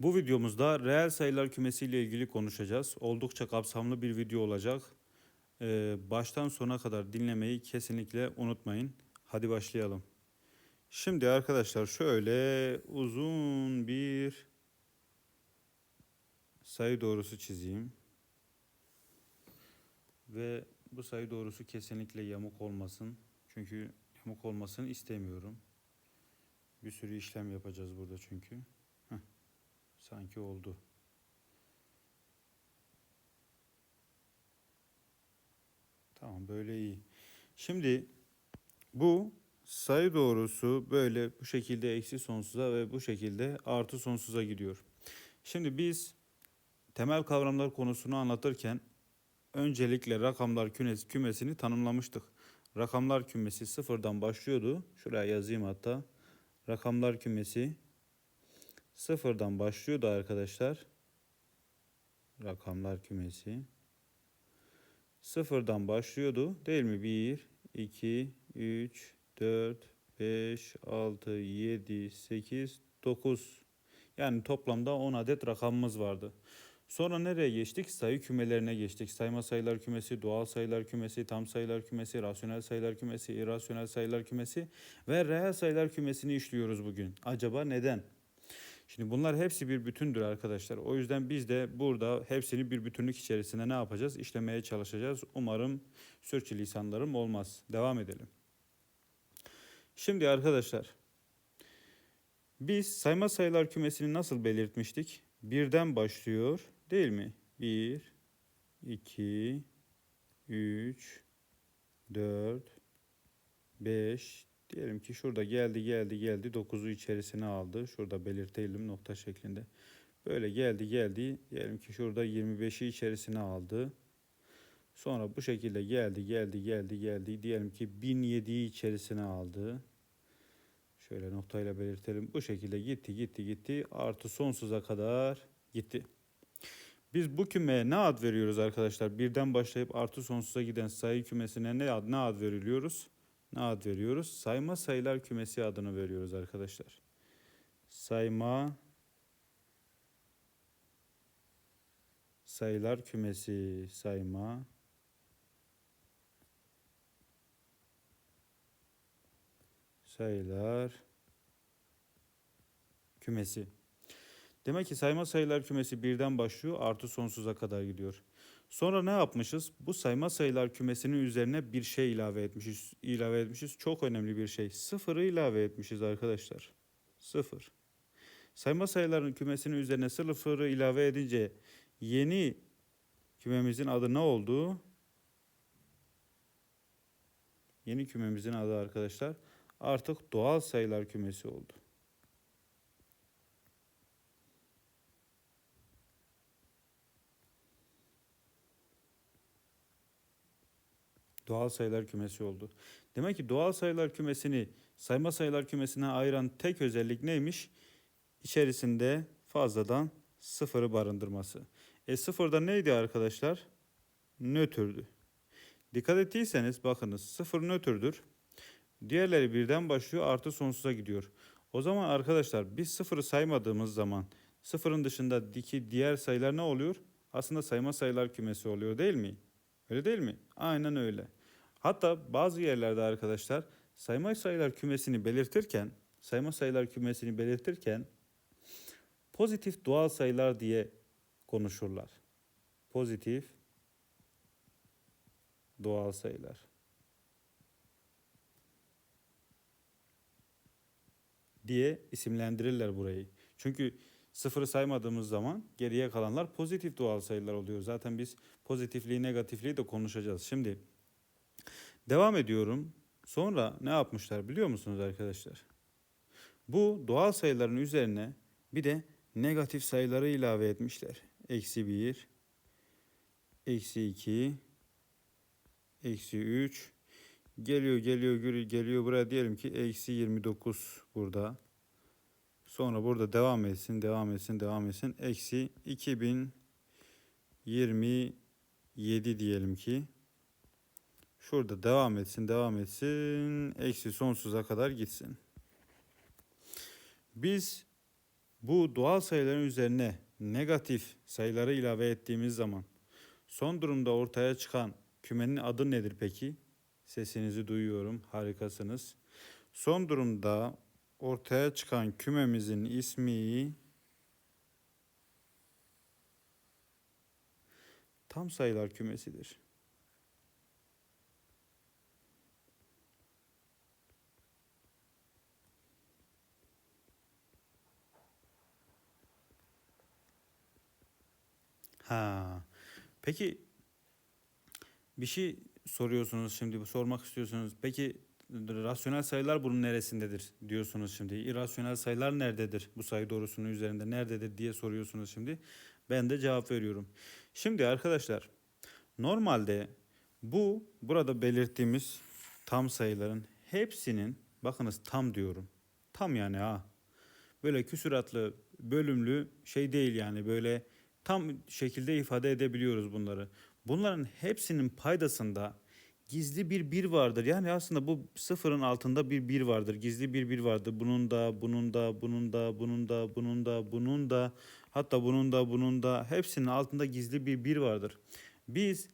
Bu videomuzda reel sayılar kümesi ile ilgili konuşacağız. Oldukça kapsamlı bir video olacak. Ee, baştan sona kadar dinlemeyi kesinlikle unutmayın. Hadi başlayalım. Şimdi arkadaşlar şöyle uzun bir sayı doğrusu çizeyim. Ve bu sayı doğrusu kesinlikle yamuk olmasın. Çünkü yamuk olmasını istemiyorum. Bir sürü işlem yapacağız burada çünkü. Heh, sanki oldu. Tamam böyle iyi. Şimdi bu sayı doğrusu böyle bu şekilde eksi sonsuza ve bu şekilde artı sonsuza gidiyor. Şimdi biz temel kavramlar konusunu anlatırken öncelikle rakamlar kümesi, kümesini tanımlamıştık. Rakamlar kümesi sıfırdan başlıyordu. Şuraya yazayım hatta. Rakamlar kümesi sıfırdan başlıyordu arkadaşlar. Rakamlar kümesi sıfırdan başlıyordu değil mi? 1, 2, 3, 4, 5, 6, 7, 8, 9. Yani toplamda 10 adet rakamımız vardı. Sonra nereye geçtik? Sayı kümelerine geçtik. Sayma sayılar kümesi, doğal sayılar kümesi, tam sayılar kümesi, rasyonel sayılar kümesi, irrasyonel sayılar kümesi ve reel sayılar kümesini işliyoruz bugün. Acaba neden? Şimdi bunlar hepsi bir bütündür arkadaşlar. O yüzden biz de burada hepsini bir bütünlük içerisinde ne yapacağız? İşlemeye çalışacağız. Umarım sürçülisanlarım olmaz. Devam edelim. Şimdi arkadaşlar biz sayma sayılar kümesini nasıl belirtmiştik? Birden başlıyor değil mi? 1, 2, 3, 4, 5, diyelim ki şurada geldi geldi geldi 9'u içerisine aldı. Şurada belirtelim nokta şeklinde. Böyle geldi geldi diyelim ki şurada 25'i içerisine aldı. Sonra bu şekilde geldi geldi geldi geldi diyelim ki 1007'yi içerisine aldı. Şöyle noktayla belirtelim. Bu şekilde gitti gitti gitti artı sonsuza kadar gitti. Biz bu kümeye ne ad veriyoruz arkadaşlar? Birden başlayıp artı sonsuza giden sayı kümesine ne ad, ne ad veriliyoruz? Ne ad veriyoruz? Sayma sayılar kümesi adını veriyoruz arkadaşlar. Sayma sayılar kümesi sayma sayılar kümesi. Demek ki sayma sayılar kümesi birden başlıyor artı sonsuza kadar gidiyor. Sonra ne yapmışız? Bu sayma sayılar kümesinin üzerine bir şey ilave etmişiz. ilave etmişiz. Çok önemli bir şey. Sıfırı ilave etmişiz arkadaşlar. Sıfır. Sayma sayıların kümesinin üzerine sıfırı ilave edince yeni kümemizin adı ne oldu? Yeni kümemizin adı arkadaşlar artık doğal sayılar kümesi oldu. Doğal sayılar kümesi oldu. Demek ki doğal sayılar kümesini sayma sayılar kümesine ayıran tek özellik neymiş? İçerisinde fazladan sıfırı barındırması. E sıfırda neydi arkadaşlar? Nötrdü. Dikkat ettiyseniz bakınız sıfır nötrdür. Diğerleri birden başlıyor artı sonsuza gidiyor. O zaman arkadaşlar biz sıfırı saymadığımız zaman sıfırın dışındaki diğer sayılar ne oluyor? Aslında sayma sayılar kümesi oluyor değil mi? Öyle değil mi? Aynen öyle. Hatta bazı yerlerde arkadaşlar sayma sayılar kümesini belirtirken sayma sayılar kümesini belirtirken pozitif doğal sayılar diye konuşurlar. Pozitif doğal sayılar. diye isimlendirirler burayı. Çünkü sıfırı saymadığımız zaman geriye kalanlar pozitif doğal sayılar oluyor. Zaten biz pozitifliği, negatifliği de konuşacağız. Şimdi devam ediyorum. Sonra ne yapmışlar biliyor musunuz arkadaşlar? Bu doğal sayıların üzerine bir de negatif sayıları ilave etmişler. Eksi 1, eksi 2, eksi 3, Geliyor geliyor geliyor buraya diyelim ki eksi 29 burada. Sonra burada devam etsin devam etsin devam etsin. Eksi 2027 diyelim ki. Şurada devam etsin devam etsin. Eksi sonsuza kadar gitsin. Biz Bu doğal sayıların üzerine negatif sayıları ilave ettiğimiz zaman son durumda ortaya çıkan kümenin adı nedir peki? Sesinizi duyuyorum. Harikasınız. Son durumda ortaya çıkan kümemizin ismi tam sayılar kümesidir. Ha. Peki bir şey soruyorsunuz şimdi sormak istiyorsunuz. Peki rasyonel sayılar bunun neresindedir diyorsunuz şimdi. İrasyonel sayılar nerededir? Bu sayı doğrusunun üzerinde nerededir diye soruyorsunuz şimdi. Ben de cevap veriyorum. Şimdi arkadaşlar normalde bu burada belirttiğimiz tam sayıların hepsinin bakınız tam diyorum. Tam yani ha. Böyle küsuratlı, bölümlü şey değil yani böyle tam şekilde ifade edebiliyoruz bunları. Bunların hepsinin paydasında gizli bir bir vardır. Yani aslında bu sıfırın altında bir bir vardır. Gizli bir bir vardır. Bunun da, bunun da, bunun da, bunun da, bunun da, bunun da, hatta bunun da, bunun da hepsinin altında gizli bir bir vardır. Biz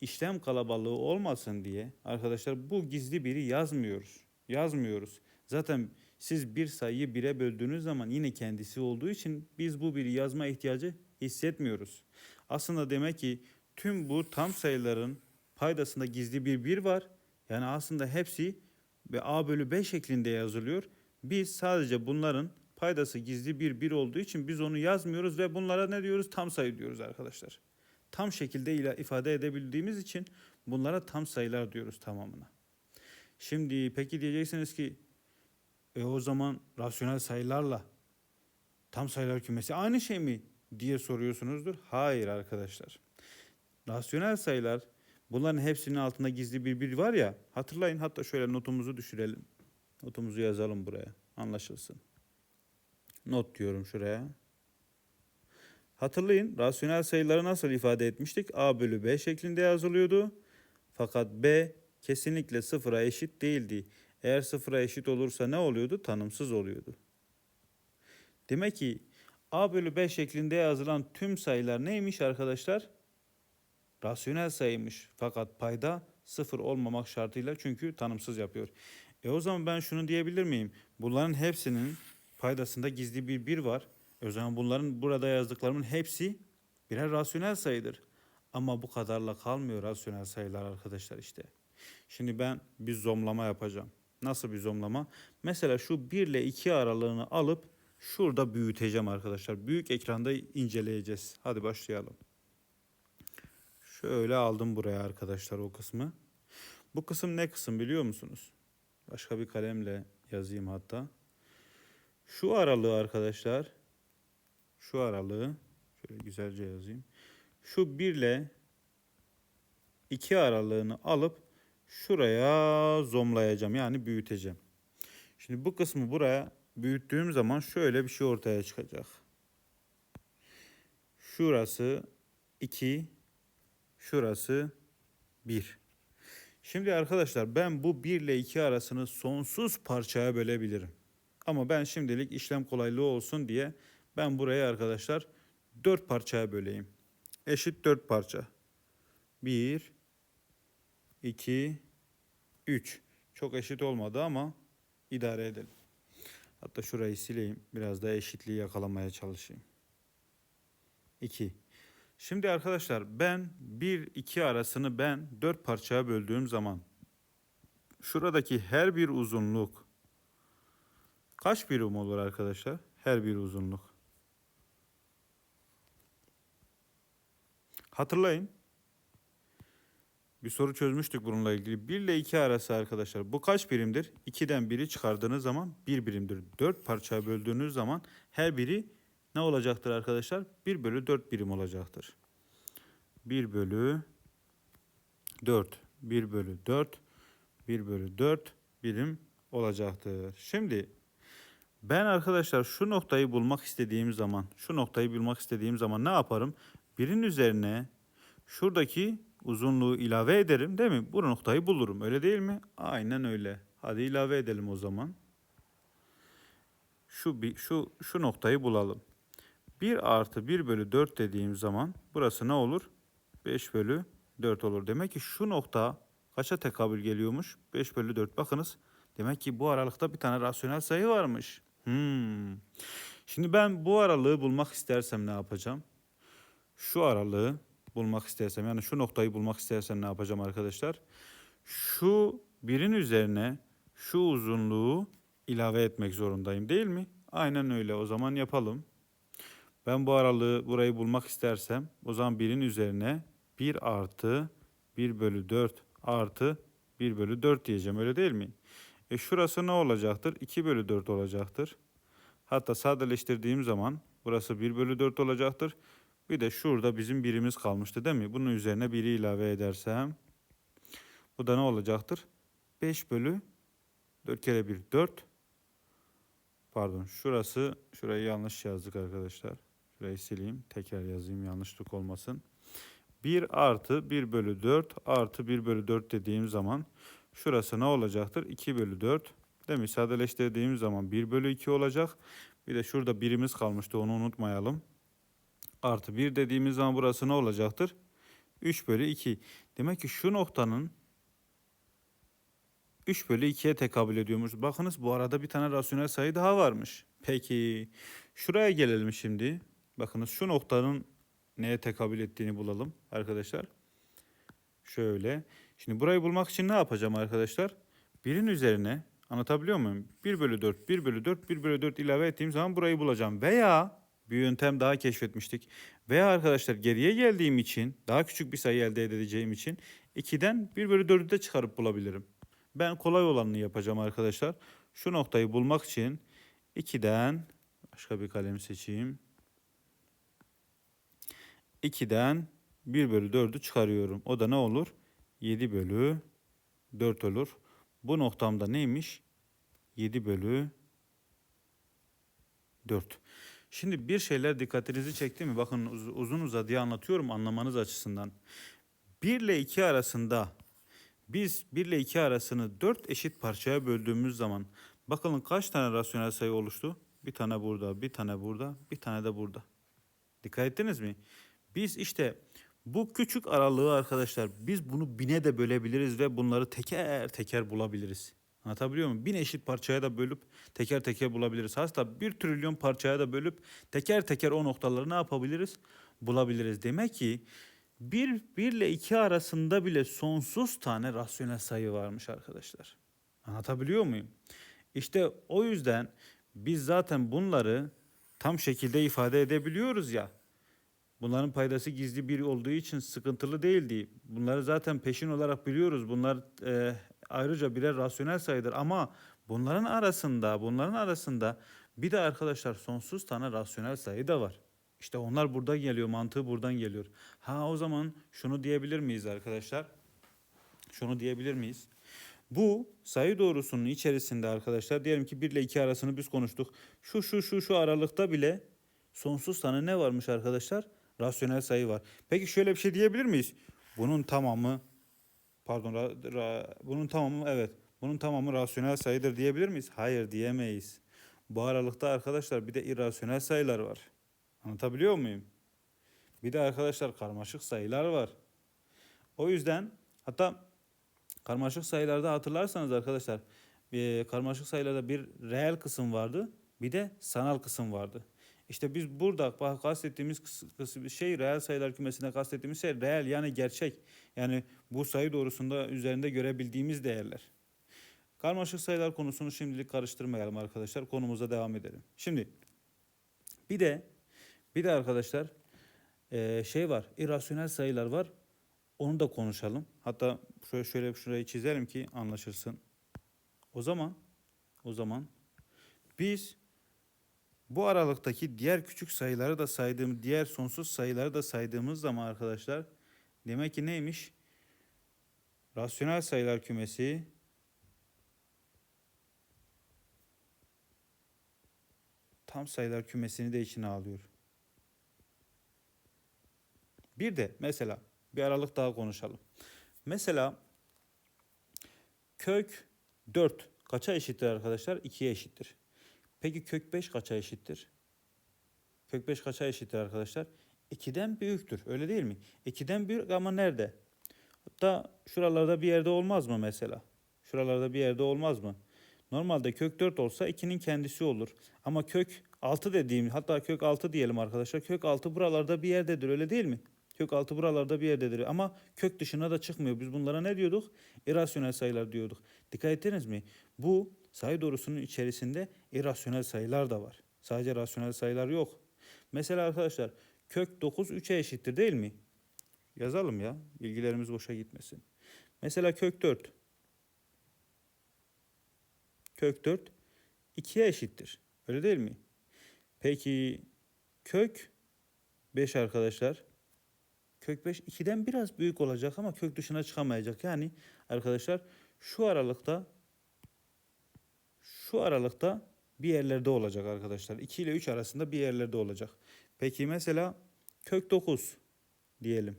işlem kalabalığı olmasın diye arkadaşlar bu gizli biri yazmıyoruz. Yazmıyoruz. Zaten siz bir sayıyı bire böldüğünüz zaman yine kendisi olduğu için biz bu biri yazma ihtiyacı hissetmiyoruz. Aslında demek ki tüm bu tam sayıların paydasında gizli bir bir var. Yani aslında hepsi ve a bölü b şeklinde yazılıyor. Biz sadece bunların paydası gizli bir bir olduğu için biz onu yazmıyoruz ve bunlara ne diyoruz? Tam sayı diyoruz arkadaşlar. Tam şekilde ifade edebildiğimiz için bunlara tam sayılar diyoruz tamamına. Şimdi peki diyeceksiniz ki e o zaman rasyonel sayılarla tam sayılar kümesi aynı şey mi diye soruyorsunuzdur. Hayır arkadaşlar. Rasyonel sayılar bunların hepsinin altında gizli bir bir var ya hatırlayın hatta şöyle notumuzu düşürelim. Notumuzu yazalım buraya anlaşılsın. Not diyorum şuraya. Hatırlayın rasyonel sayıları nasıl ifade etmiştik? A bölü B şeklinde yazılıyordu. Fakat B kesinlikle sıfıra eşit değildi. Eğer sıfıra eşit olursa ne oluyordu? Tanımsız oluyordu. Demek ki A bölü B şeklinde yazılan tüm sayılar neymiş arkadaşlar? Rasyonel sayıymış. Fakat payda sıfır olmamak şartıyla çünkü tanımsız yapıyor. E o zaman ben şunu diyebilir miyim? Bunların hepsinin paydasında gizli bir bir var. O zaman bunların burada yazdıklarımın hepsi birer rasyonel sayıdır. Ama bu kadarla kalmıyor rasyonel sayılar arkadaşlar işte. Şimdi ben bir zomlama yapacağım. Nasıl bir zomlama? Mesela şu 1 ile 2 aralığını alıp şurada büyüteceğim arkadaşlar. Büyük ekranda inceleyeceğiz. Hadi başlayalım. Şöyle aldım buraya arkadaşlar o kısmı. Bu kısım ne kısım biliyor musunuz? Başka bir kalemle yazayım hatta. Şu aralığı arkadaşlar. Şu aralığı şöyle güzelce yazayım. Şu 1 ile 2 aralığını alıp şuraya zomlayacağım yani büyüteceğim. Şimdi bu kısmı buraya büyüttüğüm zaman şöyle bir şey ortaya çıkacak. Şurası 2, şurası 1. Şimdi arkadaşlar ben bu 1 ile 2 arasını sonsuz parçaya bölebilirim. Ama ben şimdilik işlem kolaylığı olsun diye ben burayı arkadaşlar 4 parçaya böleyim. Eşit 4 parça. 1, 2, 3. Çok eşit olmadı ama idare edelim. Hatta şurayı sileyim. Biraz daha eşitliği yakalamaya çalışayım. 2. Şimdi arkadaşlar ben 1-2 arasını ben 4 parçaya böldüğüm zaman şuradaki her bir uzunluk kaç birim olur arkadaşlar? Her bir uzunluk. Hatırlayın. Bir soru çözmüştük bununla ilgili. 1 ile 2 arası arkadaşlar. Bu kaç birimdir? 2'den 1'i çıkardığınız zaman 1 birimdir. 4 parçaya böldüğünüz zaman her biri ne olacaktır arkadaşlar? 1 bölü 4 birim olacaktır. 1 bölü 4. 1 bölü 4. 1 bölü 4 birim olacaktır. Şimdi ben arkadaşlar şu noktayı bulmak istediğim zaman, şu noktayı bulmak istediğim zaman ne yaparım? Birin üzerine şuradaki uzunluğu ilave ederim değil mi? Bu noktayı bulurum öyle değil mi? Aynen öyle. Hadi ilave edelim o zaman. şu bir şu şu noktayı bulalım. 1 artı 1 bölü 4 dediğim zaman burası ne olur? 5 bölü 4 olur. Demek ki şu nokta kaça tekabül geliyormuş? 5 bölü 4. Bakınız. Demek ki bu aralıkta bir tane rasyonel sayı varmış. Hmm. Şimdi ben bu aralığı bulmak istersem ne yapacağım? Şu aralığı bulmak istersem yani şu noktayı bulmak istersem ne yapacağım arkadaşlar? Şu birin üzerine şu uzunluğu ilave etmek zorundayım değil mi? Aynen öyle o zaman yapalım. Ben bu aralığı burayı bulmak istersem o zaman birin üzerine 1 artı 1 bölü 4 artı 1 bölü 4 diyeceğim öyle değil mi? E şurası ne olacaktır? 2 bölü 4 olacaktır. Hatta sadeleştirdiğim zaman burası 1 bölü 4 olacaktır. Bir de şurada bizim birimiz kalmıştı değil mi? Bunun üzerine 1'i ilave edersem bu da ne olacaktır? 5 bölü 4 kere 1 4. Pardon şurası şurayı yanlış yazdık arkadaşlar. Şurayı sileyim tekrar yazayım yanlışlık olmasın. 1 artı 1 bölü 4 artı 1 bölü 4 dediğim zaman şurası ne olacaktır? 2 bölü 4. Değil mi? Sadeleştirdiğim zaman 1 bölü 2 olacak. Bir de şurada birimiz kalmıştı onu unutmayalım. Artı 1 dediğimiz zaman burası ne olacaktır? 3 bölü 2. Demek ki şu noktanın 3 bölü 2'ye tekabül ediyormuş. Bakınız bu arada bir tane rasyonel sayı daha varmış. Peki şuraya gelelim şimdi. Bakınız şu noktanın neye tekabül ettiğini bulalım arkadaşlar. Şöyle. Şimdi burayı bulmak için ne yapacağım arkadaşlar? Birin üzerine anlatabiliyor muyum? 1 bölü 4, 1 bölü 4, 1 bölü 4 ilave ettiğim zaman burayı bulacağım. Veya bir yöntem daha keşfetmiştik. Veya arkadaşlar geriye geldiğim için daha küçük bir sayı elde edeceğim için 2'den 1 bölü 4'ü de çıkarıp bulabilirim. Ben kolay olanını yapacağım arkadaşlar. Şu noktayı bulmak için 2'den başka bir kalem seçeyim. 2'den 1 bölü 4'ü çıkarıyorum. O da ne olur? 7 bölü 4 olur. Bu noktamda neymiş? 7 bölü 4. Şimdi bir şeyler dikkatinizi çekti mi? Bakın uz- uzun uzadıya anlatıyorum anlamanız açısından. 1 ile 2 arasında biz 1 ile 2 arasını 4 eşit parçaya böldüğümüz zaman bakalım kaç tane rasyonel sayı oluştu? Bir tane burada, bir tane burada, bir tane de burada. Dikkat ettiniz mi? Biz işte bu küçük aralığı arkadaşlar biz bunu bine de bölebiliriz ve bunları teker teker bulabiliriz. Anlatabiliyor muyum? Bin eşit parçaya da bölüp teker teker bulabiliriz. Hatta bir trilyon parçaya da bölüp teker teker o noktaları ne yapabiliriz? Bulabiliriz. Demek ki 1, 1 ile 2 arasında bile sonsuz tane rasyonel sayı varmış arkadaşlar. Anlatabiliyor muyum? İşte o yüzden biz zaten bunları tam şekilde ifade edebiliyoruz ya. Bunların paydası gizli bir olduğu için sıkıntılı değildi. Bunları zaten peşin olarak biliyoruz. Bunlar e, ayrıca birer rasyonel sayıdır ama bunların arasında, bunların arasında bir de arkadaşlar sonsuz tane rasyonel sayı da var. İşte onlar burada geliyor, mantığı buradan geliyor. Ha o zaman şunu diyebilir miyiz arkadaşlar? Şunu diyebilir miyiz? Bu sayı doğrusunun içerisinde arkadaşlar diyelim ki 1 ile 2 arasını biz konuştuk. Şu şu şu şu aralıkta bile sonsuz tane ne varmış arkadaşlar? Rasyonel sayı var. Peki şöyle bir şey diyebilir miyiz? Bunun tamamı pardon ra- ra- bunun tamamı evet. Bunun tamamı rasyonel sayıdır diyebilir miyiz? Hayır diyemeyiz. Bu aralıkta arkadaşlar bir de irrasyonel sayılar var. Anlatabiliyor muyum? Bir de arkadaşlar karmaşık sayılar var. O yüzden hatta karmaşık sayılarda hatırlarsanız arkadaşlar karmaşık sayılarda bir reel kısım vardı bir de sanal kısım vardı. İşte biz burada kastettiğimiz şey reel sayılar kümesinde kastettiğimiz şey reel yani gerçek. Yani bu sayı doğrusunda üzerinde görebildiğimiz değerler. Karmaşık sayılar konusunu şimdilik karıştırmayalım arkadaşlar. Konumuza devam edelim. Şimdi bir de bir de arkadaşlar eee, şey var. irrasyonel sayılar var. Onu da konuşalım. Hatta şöyle şöyle şurayı çizelim ki anlaşılsın. O zaman o zaman biz bu aralıktaki diğer küçük sayıları da saydığım, diğer sonsuz sayıları da saydığımız zaman arkadaşlar demek ki neymiş? Rasyonel sayılar kümesi tam sayılar kümesini de içine alıyor. Bir de mesela bir aralık daha konuşalım. Mesela kök 4 kaça eşittir arkadaşlar? 2'ye eşittir. Peki kök 5 kaça eşittir? Kök 5 kaça eşittir arkadaşlar? 2'den büyüktür. Öyle değil mi? 2'den büyük ama nerede? Hatta şuralarda bir yerde olmaz mı mesela? Şuralarda bir yerde olmaz mı? Normalde kök 4 olsa 2'nin kendisi olur. Ama kök 6 dediğim hatta kök 6 diyelim arkadaşlar. Kök 6 buralarda bir yerdedir öyle değil mi? Kök 6 buralarda bir yerdedir ama kök dışına da çıkmıyor. Biz bunlara ne diyorduk? İrasyonel sayılar diyorduk. Dikkat ettiniz mi? Bu sayı doğrusunun içerisinde irrasyonel sayılar da var. Sadece rasyonel sayılar yok. Mesela arkadaşlar kök 9 3'e eşittir değil mi? Yazalım ya bilgilerimiz boşa gitmesin. Mesela kök 4. Kök 4 2'ye eşittir. Öyle değil mi? Peki kök 5 arkadaşlar. Kök 5 2'den biraz büyük olacak ama kök dışına çıkamayacak. Yani arkadaşlar şu aralıkta şu aralıkta bir yerlerde olacak arkadaşlar. 2 ile 3 arasında bir yerlerde olacak. Peki mesela kök 9 diyelim.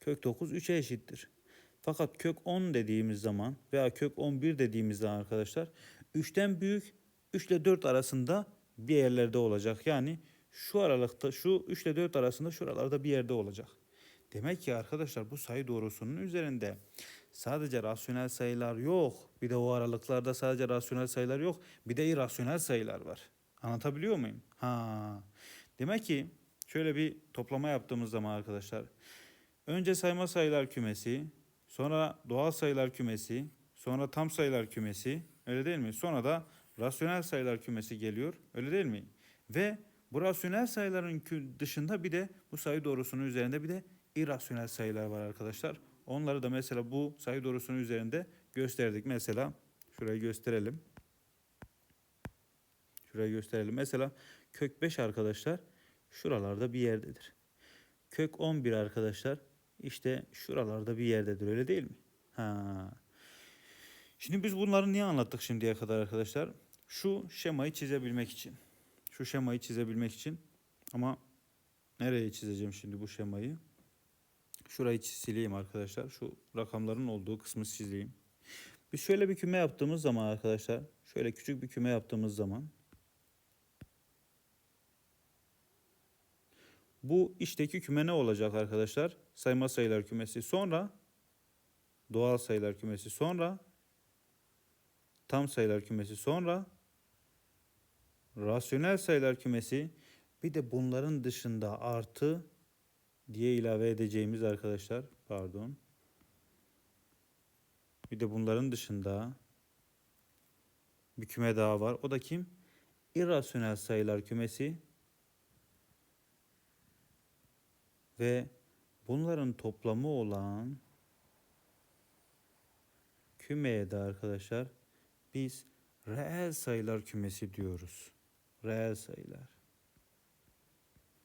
Kök 9 3'e eşittir. Fakat kök 10 dediğimiz zaman veya kök 11 dediğimiz zaman arkadaşlar 3'ten büyük 3 ile 4 arasında bir yerlerde olacak. Yani şu aralıkta şu 3 ile 4 arasında şuralarda bir yerde olacak. Demek ki arkadaşlar bu sayı doğrusunun üzerinde sadece rasyonel sayılar yok. Bir de o aralıklarda sadece rasyonel sayılar yok. Bir de irrasyonel sayılar var. Anlatabiliyor muyum? Ha. Demek ki şöyle bir toplama yaptığımız zaman arkadaşlar önce sayma sayılar kümesi, sonra doğal sayılar kümesi, sonra tam sayılar kümesi, öyle değil mi? Sonra da rasyonel sayılar kümesi geliyor, öyle değil mi? Ve bu rasyonel sayıların dışında bir de bu sayı doğrusunun üzerinde bir de irrasyonel sayılar var arkadaşlar. Onları da mesela bu sayı doğrusunun üzerinde gösterdik. Mesela şurayı gösterelim. Şurayı gösterelim. Mesela kök 5 arkadaşlar şuralarda bir yerdedir. Kök 11 arkadaşlar işte şuralarda bir yerdedir öyle değil mi? Ha. Şimdi biz bunları niye anlattık şimdiye kadar arkadaşlar? Şu şemayı çizebilmek için. Şu şemayı çizebilmek için. Ama nereye çizeceğim şimdi bu şemayı? Şurayı sileyim arkadaşlar. Şu rakamların olduğu kısmı sileyim. Biz şöyle bir küme yaptığımız zaman arkadaşlar, şöyle küçük bir küme yaptığımız zaman bu içteki küme ne olacak arkadaşlar? Sayma sayılar kümesi. Sonra doğal sayılar kümesi. Sonra tam sayılar kümesi. Sonra rasyonel sayılar kümesi. Bir de bunların dışında artı diye ilave edeceğimiz arkadaşlar pardon. Bir de bunların dışında bir küme daha var. O da kim? İrrasyonel sayılar kümesi ve bunların toplamı olan kümeye de arkadaşlar biz reel sayılar kümesi diyoruz. Reel sayılar.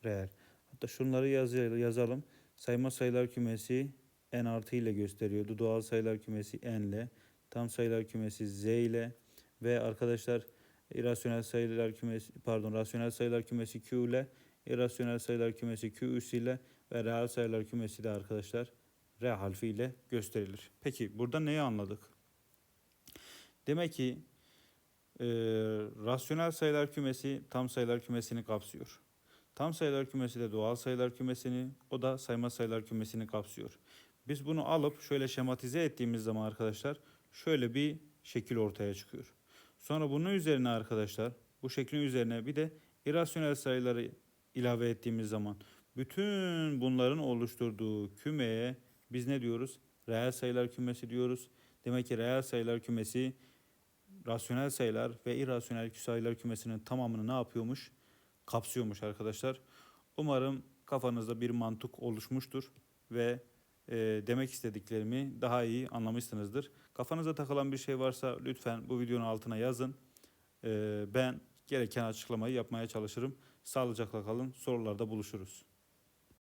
Reel. Hatta şunları yazalım. Sayma sayılar kümesi n artı ile gösteriyordu. Doğal sayılar kümesi n ile. Tam sayılar kümesi z ile. Ve arkadaşlar irrasyonel sayılar kümesi pardon rasyonel sayılar kümesi q ile. irrasyonel sayılar kümesi q üs ile. Ve reel sayılar kümesi de arkadaşlar r harfi ile gösterilir. Peki burada neyi anladık? Demek ki e, rasyonel sayılar kümesi tam sayılar kümesini kapsıyor. Tam sayılar kümesi de doğal sayılar kümesini, o da sayma sayılar kümesini kapsıyor. Biz bunu alıp şöyle şematize ettiğimiz zaman arkadaşlar şöyle bir şekil ortaya çıkıyor. Sonra bunun üzerine arkadaşlar bu şeklin üzerine bir de irrasyonel sayıları ilave ettiğimiz zaman bütün bunların oluşturduğu kümeye biz ne diyoruz? Reel sayılar kümesi diyoruz. Demek ki reel sayılar kümesi rasyonel sayılar ve irrasyonel sayılar kümesinin tamamını ne yapıyormuş? Kapsıyormuş arkadaşlar. Umarım kafanızda bir mantık oluşmuştur ve e, demek istediklerimi daha iyi anlamışsınızdır. Kafanıza takılan bir şey varsa lütfen bu videonun altına yazın. E, ben gereken açıklamayı yapmaya çalışırım. Sağlıcakla kalın. Sorularda buluşuruz.